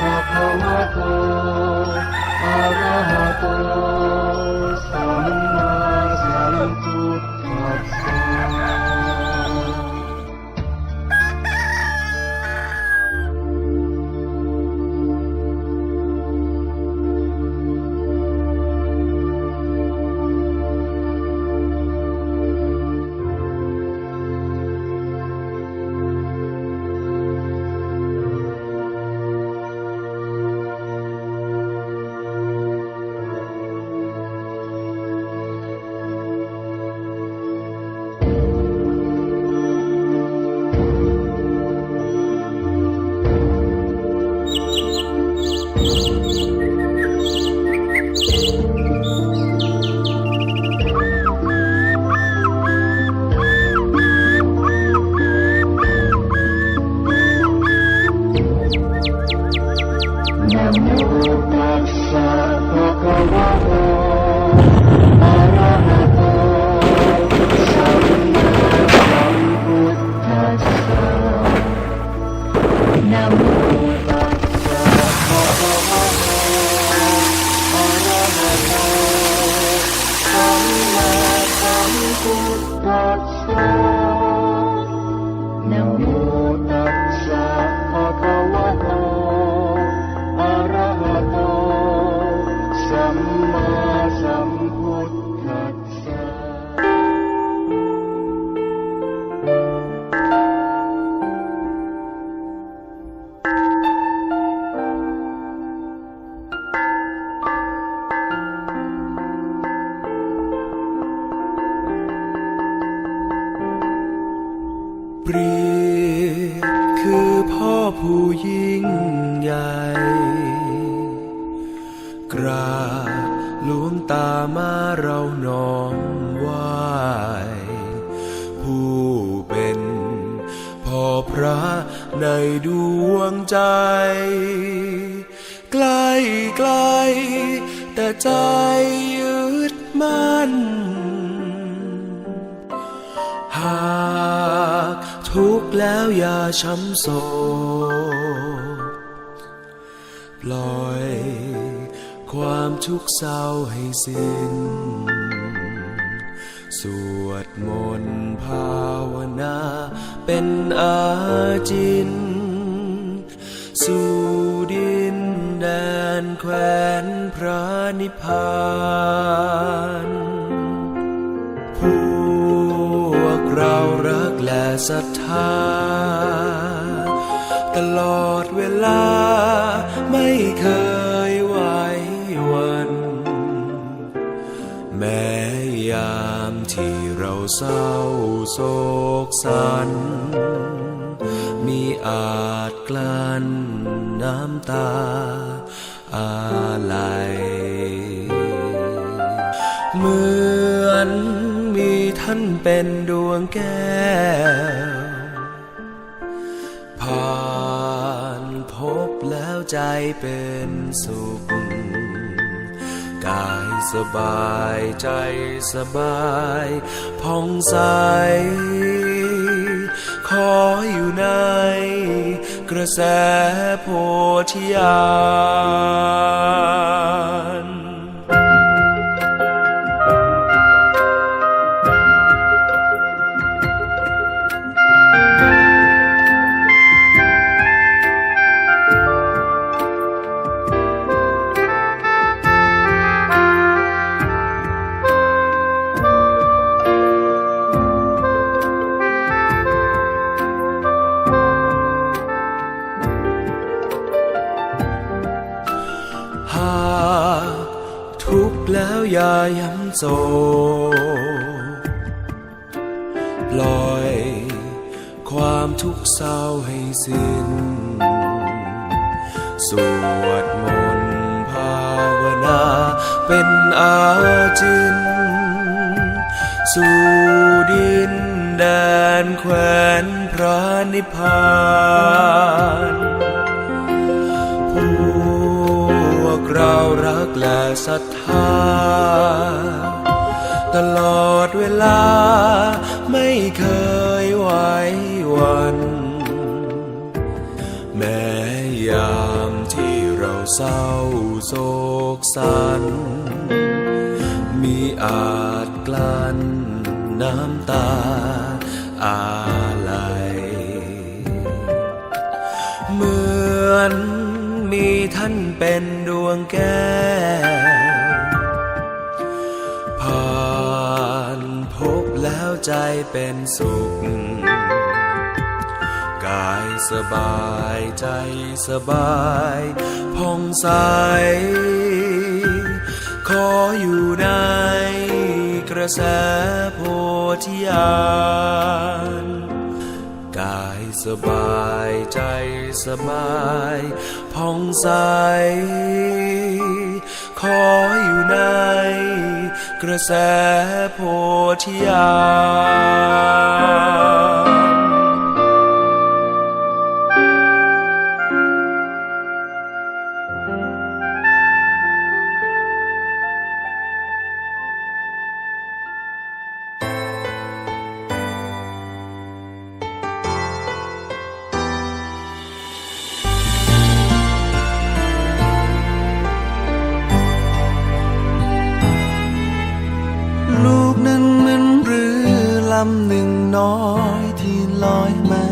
ตัสสะภะคะวะโตอะระหะโต คือพ่อผู้ยิ่งใหญ่ กราบหลวงตามาเราน้อมไหวผู้เป็นพ่อพระในดวงใจ ใกล้ไกลแต่ใจยึดมั่น ทุกข์แล้วอย่าช้ำโศกปล่อย ความทุกข์เศร้าให้สิ้น สวดมนต์ภาวนา เป็นอาจิน สู่ดินแดนแคว้นพระนิพพาน และศรัทธา ตลอดเวลาไม่เคยไหวหวัน แม้ยามที่เราเศร้าโศกสัน มีอาจกลั้นน้ำตาอาลัยเหมือน ท่านเป็นดวงแก้ว ผ่านพบแล้วใจเป็นสุข กายสบายใจสบายผ่องใส ขออยู่ในกระแสโพธิญาณ โศปล่อยความทุกข์เศร้าให้สิ้น สวดมนต์ภาวนาเป็นอาจิน สู่ดินแดนแคว้นพระนิพพานพวกเรารักและศรัทธา ตลอดเวลาไม่เคยไหววันแม้แม้ยามที่เราเศร้าโศกสัน มีอาจกลั้นน้ำตาอาลัยเหมือนมีท่านเป็นดวงแก้ว แล้วใจเป็นสุข กายสบายใจสบายผ่องใส ขออยู่ในกระแสโพธิญาณกายสบายใจสบายผ่องใส ขออยู่ใน กระแสโพธิญาณำหนึ่งน้อยที่ลอยมา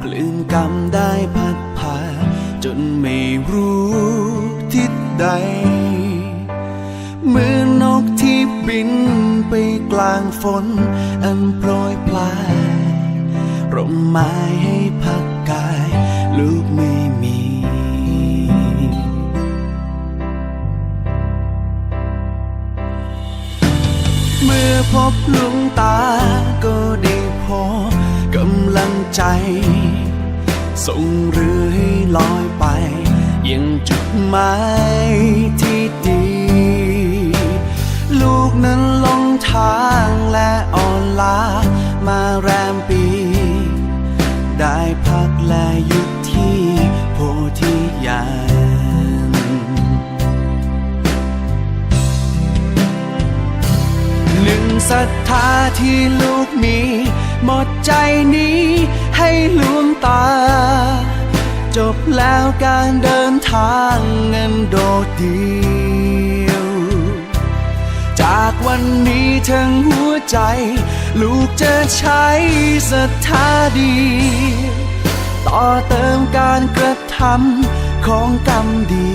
ปลื่นกำได้พัดพาจนไม่รู้ทิศใดเหมือนนกที่บินไปกลางฝน อันโปรยปลายร่มไม้ เมื่อพบหลวงตาก็ได้พบกำลังใจ ส่งเรือให้ลอยไป ยังจุดหมายที่ดี ลูกนั้นหลงทางและอ่อนล้ามาแรมปี ได้พักและหยุ ศรัทธาที่ลูกมี หมดใจนี้ให้หลวงตา จบแล้วการเดินทางเงินโดดเดียว จากวันนี้ทั้งหัวใจ ลูกจะใช้ศรัทธาดี ต่อเติมการกระทำของกรรมดี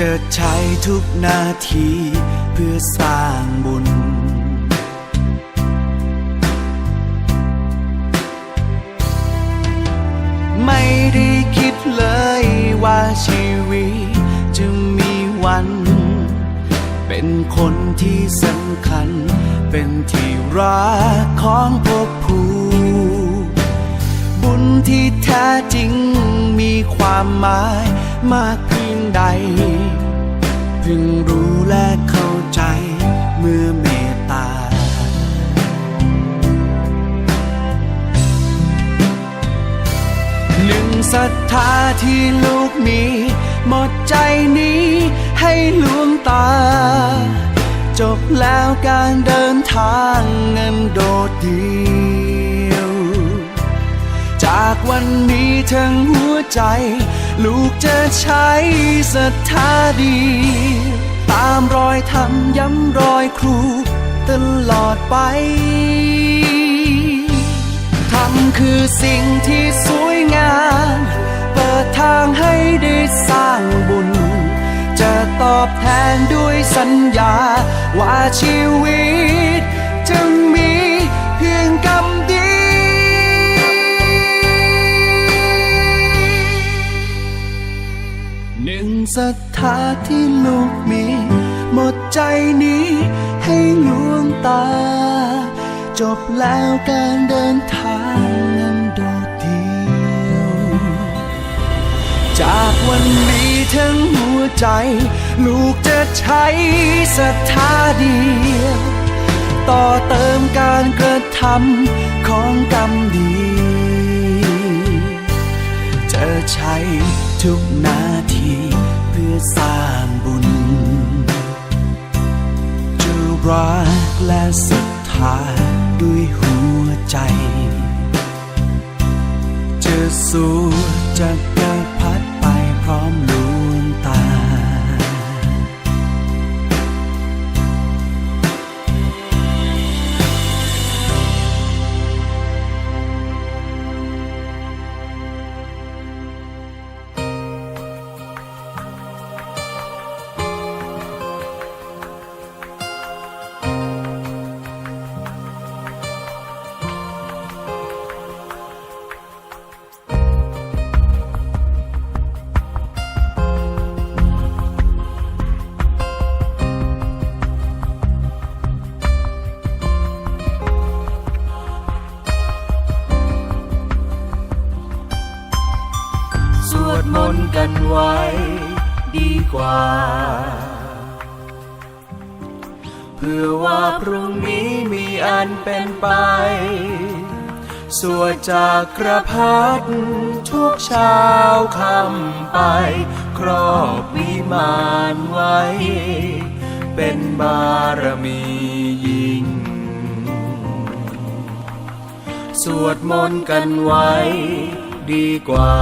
จะใช้ทุกนาทีเพื่อสร้างบุญ ไม่ได้คิดเลยว่าชีวิตจะมีวัน เป็นคนที่สำคัญ เป็นที่รักของพวก ที่แท้จริงมีความหมายมากเพียงใดเพิ่งรู้และเข้าใจเมื่อเมตตา หนึ่งศรัทธาที่ลูกมี หมดใจนี้ให้หลวงตา จบแล้วการเดินทางเงินโดดดี จากวันนี้ทั้งหัวใจ ลูกจะใช้ศรัทธาดี ตามรอยทำย้ำรอยครู ตลอดไปทำคือสิ่งที่สวยงาม เปิดทางให้ได้สร้างบุญ จะตอบแทนด้วยสัญญาว่าชีวิตจะมีเพียงกร ศรัทธาที่ลูกมี หมดใจนี้ให้หลวงตา จบแล้วการเดินทางนั้นโดดเดียว จากวันนี้ทั้งหัวใจ ลูกจะใช้ศรัทธาเดียว ต่อเติมการกระทำของกรรมดี จะใช้ทุกนา รั ดีกว่า เพื่อว่าพรุ่งนี้มีอันเป็นไป สวดจากกระพัดทุกเช้าคำไป ครอบวิมานไว้ เป็นบารมียิ่งสวดมนต์กันไว้ดีกว่า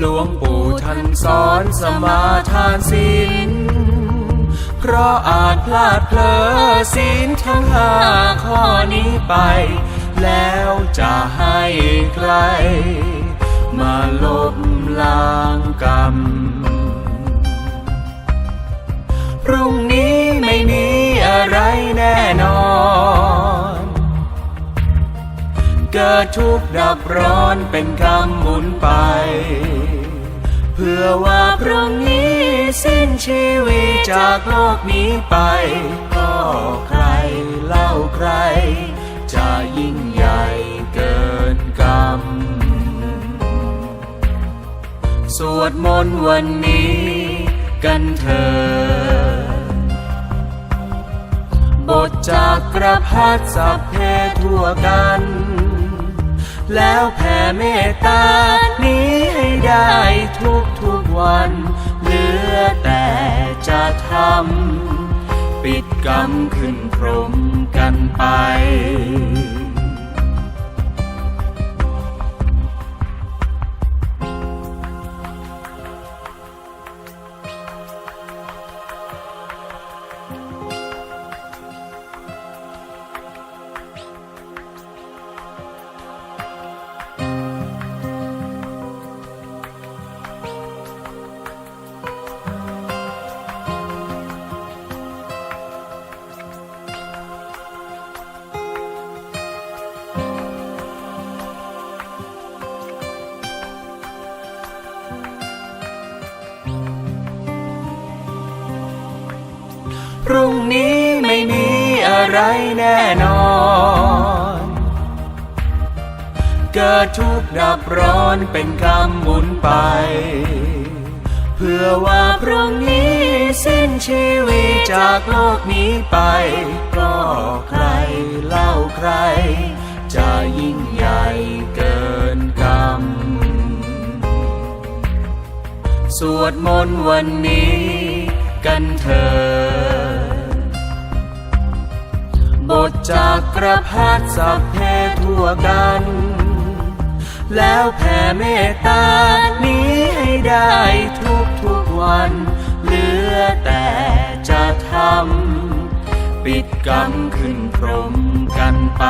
หลวงปู่ท่านสอนสมาทานศีลเพราะอาจพลาดเพลอศีลทั้งห้าข้อนี้ไป แล้วจะให้ใครมาลบล้างกรรม พรุ่งนี้ไม่มีอะไรแน่นอน เกิดทุกข์ดับร้อนเป็นคำหมุนไป พื่อว่าพรุ่งนี้สิ้นชีวิตจากโลกนี้ไป ก็ใครเล่าใคร จะยิ่งใหญ่เกินกรรม สวดมนต์วันนี้กันเถิดบทจากกระพัดสัพเพทั่วกัน แล้วแผ่เมตตา ได้ทุกทุกวัน เหลือแต่จะทำ ปิดกรรมขึ้นพรมกันไป ไรแน่นอน เกิดทุกข์ดับร้อนเป็นคำหมุนไป เพื่อว่าพรุ่งนี้สิ้นชีวิตจากโลกนี้ไป ก็ใครเล่าใคร จะยิ่งใหญ่เกินกรรม สวดมนต์วันนี้กันเถิด บทจากกระพัดสัพเพทั่วกัน แล้วแผ่เมตตานี้ให้ได้ทุกทุกวัน เหลือแต่จะทำปิดกรรมขึ้นพรหมกันไป